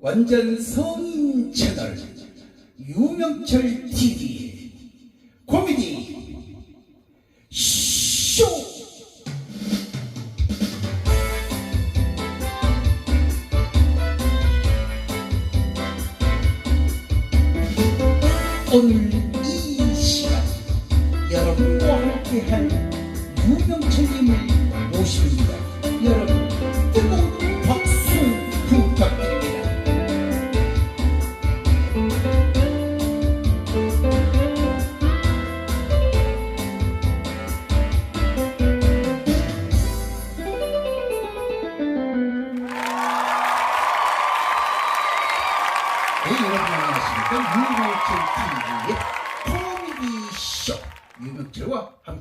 완전 성인 채널 유명철 TV 코미디 쇼! 오늘 이 시간 여러분과 함께할 유명철님을 모십니다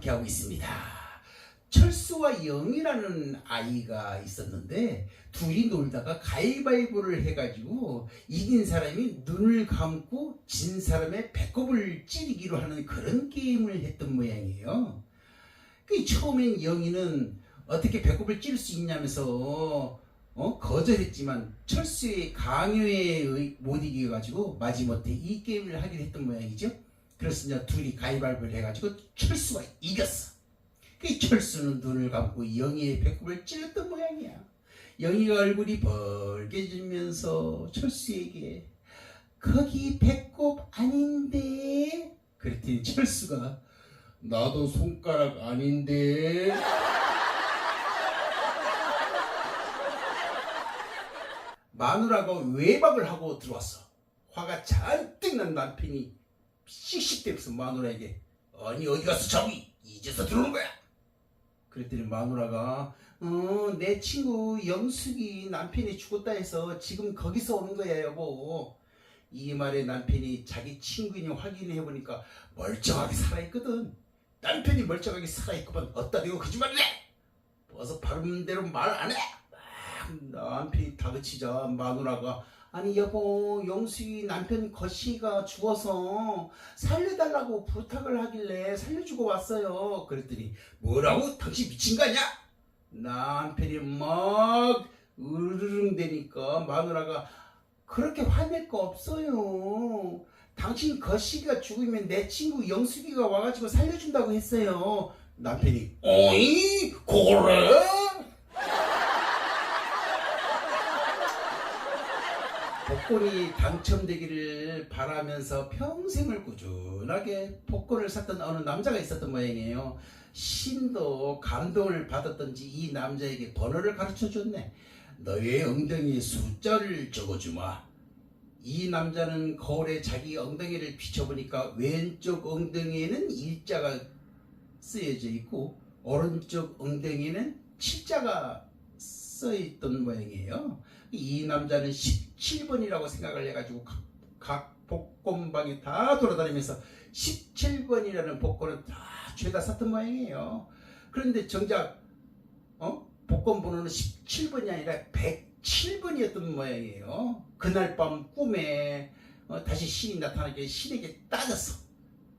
함께하고 있습니다. 철수와 영이라는 아이가 있었는데 둘이 놀다가 가위바위보를 해가지고 이긴 사람이 눈을 감고 진 사람의 배꼽을 찌르기로 하는 그런 게임을 했던 모양이에요. 그 처음엔 영이는 어떻게 배꼽을 찌를 수 있냐면서 어? 거절했지만 철수의 강요에 의- 못 이겨가지고 마지못해 이 게임을 하기로 했던 모양이죠. 그래서 이제 둘이 가위바위보를 해가지고 철수가 이겼어. 그 철수는 눈을 감고 영희의 배꼽을 찔렀던 모양이야. 영희가 얼굴이 벌개지면서 철수에게 거기 배꼽 아닌데 그랬더니 철수가 나도 손가락 아닌데 마누라가 외박을 하고 들어왔어. 화가 잔뜩 난 남편이 씩씩대면서 마누라에게 아니 어디 가서 자기 이제서 들어오는 거야. 그랬더니 마누라가 어, 내 친구 영숙이 남편이 죽었다 해서 지금 거기서 오는 거야 여보. 이 말에 남편이 자기 친구인지 확인해 보니까 멀쩡하게 살아있거든. 남편이 멀쩡하게 살아있구만 어따 대고 거짓말을 해. 어서 바른 대로 말 안 해. 남편이 다그치자 마누라가 아니 여보 영숙이 남편 거시가 죽어서 살려달라고 부탁을 하길래 살려주고 왔어요. 그랬더니 뭐라고? 당신 미친 거 아니야? 남편이 막 으르릉 대니까 마누라가 그렇게 화낼 거 없어요. 당신 거시가 죽으면 내 친구 영숙이가 와가지고 살려준다고 했어요. 남편이 어이 그래? 복권이 당첨되기를 바라면서 평생을 꾸준하게 복권을 샀던 어느 남자가 있었던 모양이에요. 신도 감동을 받았던지 이 남자에게 번호를 가르쳐 줬네. 너의 엉덩이에 숫자를 적어주마. 이 남자는 거울에 자기 엉덩이를 비춰보니까 왼쪽 엉덩이에는 일자가 쓰여져 있고 오른쪽 엉덩이에는 칠자가 써 있던 모양이에요. 이 남자는 17번이라고 생각을 해가지고 각, 각 복권방에 다 돌아다니면서 17번이라는 복권을 다 죄다 샀던 모양이에요. 그런데 정작 어? 복권 번호는 17번이 아니라 107번이었던 모양이에요. 그날 밤 꿈에 어, 다시 신이 나타나게 신에게 따졌어.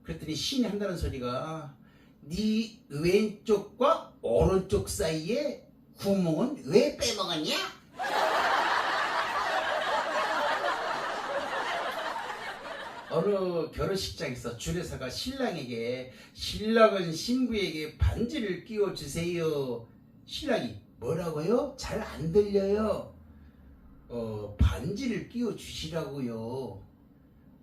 그랬더니 신이 한다는 소리가 네 왼쪽과 오른쪽 사이에 구멍은 왜 빼먹었냐? 어느 결혼식장에서 주례사가 신랑에게 신랑은 신부에게 반지를 끼워 주세요. 신랑이 뭐라고요? 잘 안 들려요. 어 반지를 끼워 주시라고요.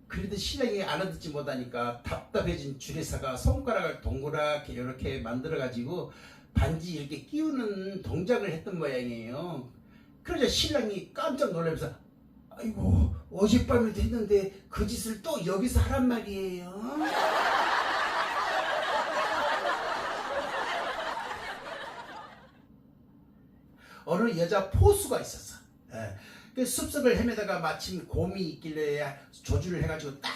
그래도 신랑이 알아듣지 못하니까 답답해진 주례사가 손가락을 동그랗게 이렇게 만들어 가지고 반지 이렇게 끼우는 동작을 했던 모양이에요. 그러자 신랑이 깜짝 놀라면서 아이고 어젯밤에도 했는데 그 짓을 또 여기서 하란 말이에요. 어느 여자 포수가 있었어. 예. 그 숲속을 헤매다가 마침 곰이 있길래 조주를 해가지고 딱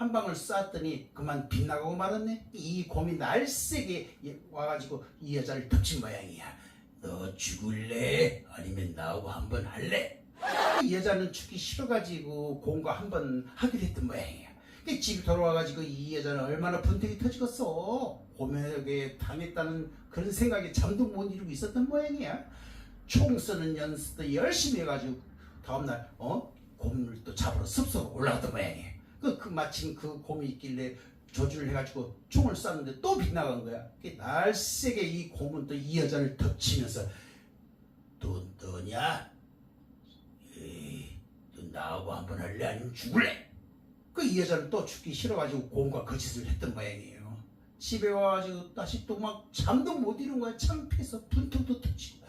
한 방울 쐈더니 그만 빗나가고 말았네. 이 곰이 날쌔게 와가지고 이 여자를 덮친 모양이야. 너 죽을래? 아니면 나하고 한번 할래? 이 여자는 죽기 싫어가지고 곰과 한번 하기로 했던 모양이야. 그 집에 돌아와가지고 이 여자는 얼마나 분통이 터지겠어. 곰에게 당했다는 그런 생각에 잠도 못 이루고 있었던 모양이야. 총 쏘는 연습도 열심히 해가지고 다음날 어 곰을 또 잡으러 습소로 올라갔던 모양이에요. 그, 그 마침 그 곰이 있길래 조준을 해가지고 총을 쐈는데 또 빗나간 거야. 그 날쌔게 이 곰은 또 이 여자를 덮치면서 또 너냐? 에이, 너 나하고 한번 할래 아니면 죽을래? 그 이 여자는 또 죽기 싫어가지고 곰과 거짓을 했던 모양이에요. 집에 와가지고 다시 또 막 잠도 못 이룬 거야. 창피해서 분통도 터치고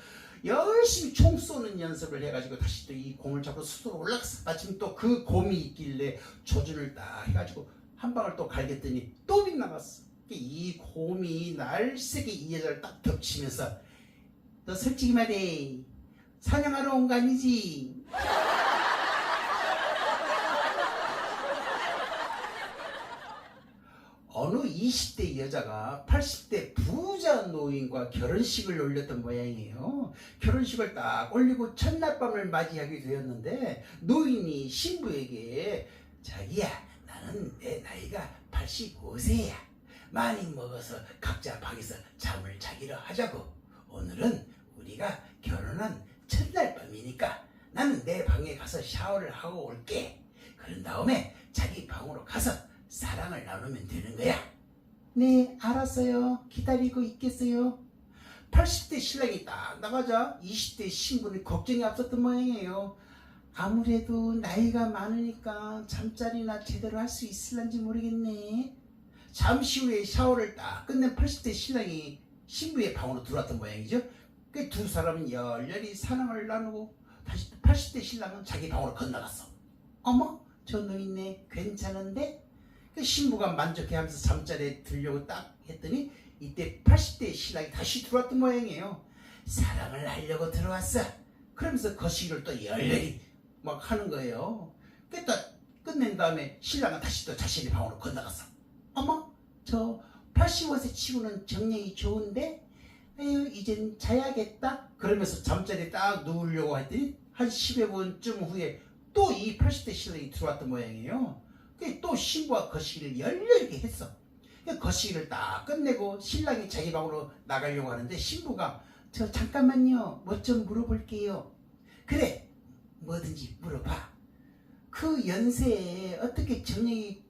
열심히 총 쏘는 연습을 해가지고 다시 또이 곰을 잡고 스스로 올라갔어. 마침 또 그 곰이 있길래 조준을 딱 해가지고 한 방을 또 갈겼더니 또 빗나갔어. 이 곰이 날쌔게 이 여자를 딱 덮치면서 너 솔직히 말해 사냥하러 온 거 아니지? 어느 20대 여자가 80대 부자 노인과 결혼식을 올렸던 모양이에요. 결혼식을 딱 올리고 첫날 밤을 맞이하게 되었는데 노인이 신부에게 자기야 나는 내 나이가 85세야. 많이 먹어서 각자 방에서 잠을 자기로 하자고. 오늘은 우리가 결혼한 첫날 밤이니까 나는 내 방에 가서 샤워를 하고 올게. 그런 다음에 자기 방으로 가서 사랑을 나누면 되는 거야. 네, 알았어요. 기다리고 있겠어요. 80대 신랑이 딱 나가자 20대 신부는 걱정이 앞섰던 모양이에요. 아무래도 나이가 많으니까 잠자리나 제대로 할 수 있을런지 모르겠네. 잠시 후에 샤워를 딱 끝낸 80대 신랑이 신부의 방으로 들어왔던 모양이죠. 그 두 사람은 열렬히 사랑을 나누고 다시 또 80대 신랑은 자기 방으로 건너갔어. 어머, 저 노인네 괜찮은데? 그 신부가 만족해하면서 잠자리에 들려고 딱 했더니 이때 80대 신랑이 다시 들어왔던 모양이에요. 사랑을 하려고 들어왔어. 그러면서 거시기를 또 열렬히 막 하는 거예요. 그딱 끝낸 다음에 신랑은 다시 또 자신의 방으로 건너갔어. 어머, 저 85세 치고는 정력이 좋은데? 에휴, 이젠 자야겠다. 그러면서 잠자리에 딱 누우려고 했더니 한 10여 분쯤 후에 또 이 80대 신랑이 들어왔던 모양이에요. 그또 신부와 거시기를 열렬히 했어. 그 거시기를 딱 끝내고 신랑이 자기 방으로 나가려고 하는데 신부가 저 잠깐만요. 뭐 좀 물어볼게요. 그래, 뭐든지 물어봐. 그 연세에 어떻게 정력이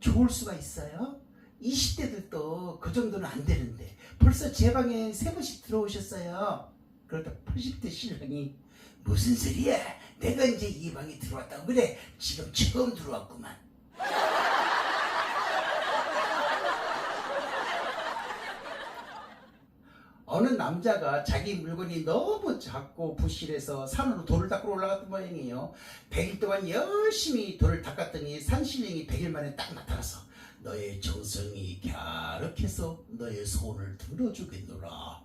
좋을 수가 있어요? 20대들도 그 정도는 안 되는데 벌써 제 방에 세 번씩 들어오셨어요. 그러다 80대 신랑이 무슨 소리야? 내가 이제 이 방에 들어왔다고 그래. 지금 처음 들어왔구만. 어느 남자가 자기 물건이 너무 작고 부실해서 산으로 돌을 닦으러 올라갔던 모양이에요. 100일 동안 열심히 돌을 닦았더니 산신령이 100일 만에 딱 나타나서 너의 정성이 갸륵해서 너의 손을 들어주겠노라.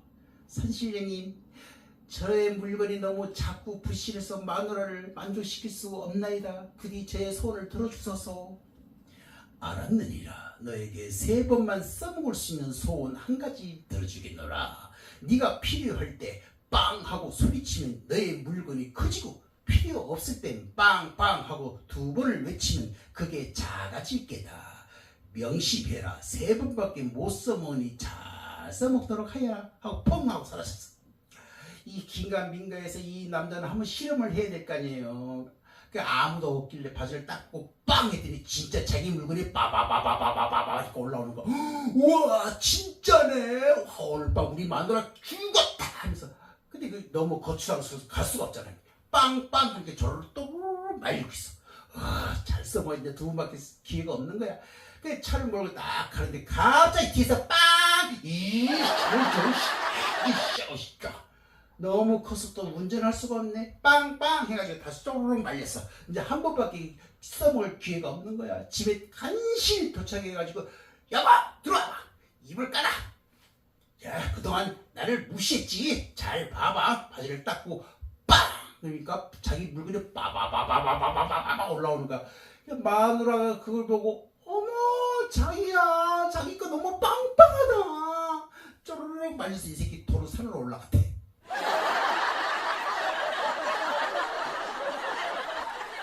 산신령님, 저의 물건이 너무 작고 부실해서 마누라를 만족시킬 수 없나이다. 부디 제 손을 들어주소서. 알았느니라. 너에게 세 번만 써먹을 수 있는 소원 한 가지 들어주겠노라. 네가 필요할 때 빵 하고 소리치면 너의 물건이 커지고 필요 없을 땐 빵빵 하고 두 번을 외치면 그게 작아질 게다. 명시해라. 세 번밖에 못 써먹으니 잘 써먹도록 하여라. 하고 펑 하고 사라졌어. 이 긴가 민가에서 이 남자는 한번 실험을 해야 될 거 아니에요. 그 아무도 없길래 바지를 닦고 빵 했더니 진짜 자기 물건이 빠바바바바바바바 이렇게 올라오는 거. 우와 진짜네. 와, 오늘 밤 우리 마누라 죽었다 하면서 근데 그 너무 거추장스러워서 갈 수가 없잖아요. 빵빵 하니까 저를 또 말리고 있어. 아, 잘 써보이는데 두 번밖에 기회가 없는 거야. 그 차를 몰고 딱 가는데 갑자기 뒤에서 빵! 이, 저런, 저런, 이, 씨, 이, 너무 커서 또 운전할 수가 없네. 빵빵 해가지고 다시 쪼르륵 말렸어. 이제 한 번밖에 써먹을 기회가 없는 거야. 집에 간신히 도착해가지고 여보 들어와봐. 이불 깔아. 야 그동안 나를 무시했지. 잘 봐봐. 바지를 닦고 빵. 그러니까 자기 물건이 빠바바바바바바바바 올라오는 거야. 마누라가 그걸 보고 어머 자기야 자기 거 너무 빵빵하다. 쪼르륵 말려서 이 새끼 도로 산으로 올라갔대.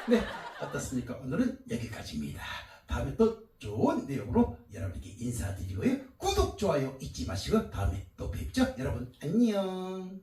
네, 어떻습니까? 오늘은 여기까지입니다. 다음에 또 좋은 내용으로 여러분께 인사드리고요. 구독, 좋아요 잊지 마시고 다음에 또 뵙죠. 여러분 안녕.